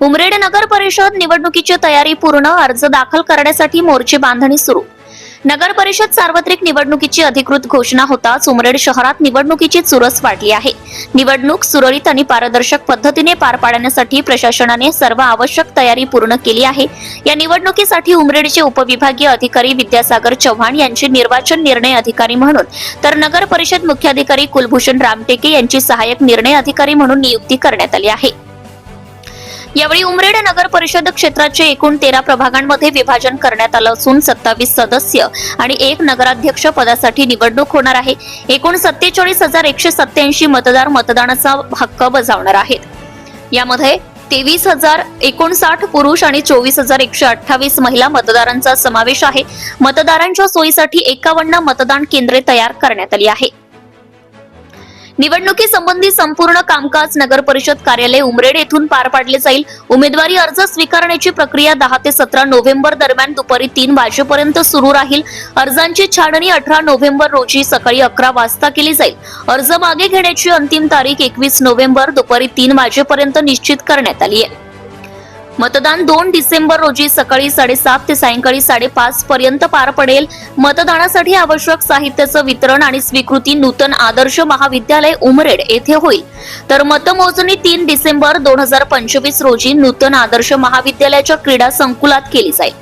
उमरेड नगर परिषद निवडणुकीची तयारी पूर्ण अर्ज दाखल करण्यासाठी मोर्चे बांधणी सुरू. नगर परिषद सार्वत्रिक निवडणुकीची अधिकृत घोषणा होताच उमरेड शहरात निवडणुकीची चुरस वाढली आहे. निवडणूक सुरळीत आणि पारदर्शक पद्धतीने पार पाडण्यासाठी प्रशासनाने सर्व आवश्यक तयारी पूर्ण केली आहे. या निवडणुकीसाठी उमरेडचे उपविभागीय अधिकारी विद्यासागर चव्हाण यांचे निर्वाचन निर्णय अधिकारी म्हणून तर नगर परिषद मुख्याधिकारी कुलभूषण रामटेके यांची सहाय्यक निर्णय अधिकारी म्हणून नियुक्ती करण्यात आली आहे. यावेळी उमरेड नगर परिषद क्षेत्राचे एकूण तेरा प्रभागांमध्ये विभाजन करण्यात आलं असून सत्तावीस सदस्य आणि एक नगराध्यक्ष पदासाठी निवडणूक होणार आहे. एकूण सत्तेचाळीस हजार एकशे सत्याऐंशी मतदार मतदानाचा हक्क बजावणार आहेत. यामध्ये तेवीस हजार एकोणसाठ पुरुष आणि चोवीस हजार एकशे अठ्ठावीस महिला मतदारांचा समावेश आहे. मतदारांच्या सोयीसाठी एकावन्न मतदान केंद्रे तयार करण्यात आली आहे निवडणुकीसंबंधी संपूर्ण कामकाज नगर परिषद कार्यालय उमरेड येथून पार पाडले जाईल. उमेदवारी अर्ज स्वीकारण्याची प्रक्रिया दहा ते सतरा नोव्हेंबर दरम्यान दुपारी तीन वाजेपर्यंत सुरू राहील. अर्जांची छाननी अठरा नोव्हेंबर रोजी सकाळी अकरा वाजता केली जाईल. अर्ज मागे घेण्याची अंतिम तारीख एकवीस नोव्हेंबर दुपारी तीन वाजेपर्यंत निश्चित करण्यात आली आहे. मतदान दोन डिसेंबर रोजी सकाळी साडेसात ते सायंकाळी साडेपाच पर्यंत पार पडेल. मतदानासाठी आवश्यक साहित्याचं वितरण आणि स्वीकृती नूतन आदर्श महाविद्यालय उमरेड येथे होईल. तर मतमोजणी तीन डिसेंबर दोन हजार पंचवीस रोजी नूतन आदर्श महाविद्यालयाच्या क्रीडा संकुलात केली जाईल.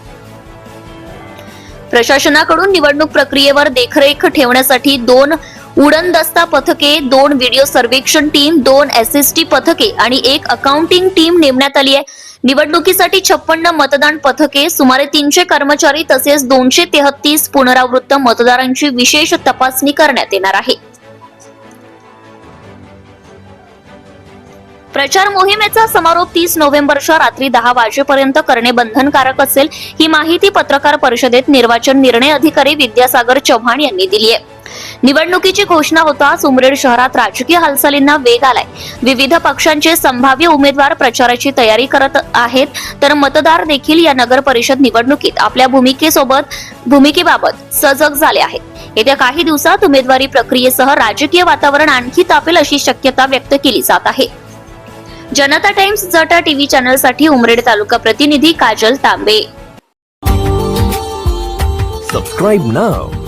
प्रशासनाकडून निवडणूक प्रक्रियेवर देखरेख ठेवण्यासाठी दोन उडनदस्ता पथके दोन व्हिडिओ सर्वेक्षण टीम दोन एस एस टी पथके आणि एक अकाउंटिंग टीम नेमण्यात आली आहे. निवडणुकीसाठी छप्पन्न मतदान पथके सुमारे तीनशे कर्मचारी तसेच दोनशे तेहतीस पुनरावृत्त मतदारांची विशेष तपासणी करण्यात येणार आहे. प्रचार मोहिमेचा समारोप तीस नोव्हेंबरच्या रात्री दहा वाजेपर्यंत करणे बंधनकारक असेल ही माहिती पत्रकार परिषदेत निर्वाचन निर्णय अधिकारी विद्यासागर चव्हाण यांनी दिली आहे. निवडणुकीची घोषणा होताच उमरेड शहरात राजकीय हालचालींना वेग आलाय. विविध पक्षांचे संभाव्य उमेदवार प्रचाराची तयारी करत आहेत तर मतदार देखील या नगर परिषद निवडणुकीत आपल्या भूमिकेसोबत भूमिकेबाबत सजग झाले आहेत. येत्या काही दिवसात उमेदवारी प्रक्रियेसह राजकीय वातावरण आणखी तापेल अशी शक्यता व्यक्त केली जात आहे. जनता टाइम्स जटा टीव्ही चॅनलसाठी उमरेड तालुका प्रतिनिधी काजल तांबे. Subscribe नाव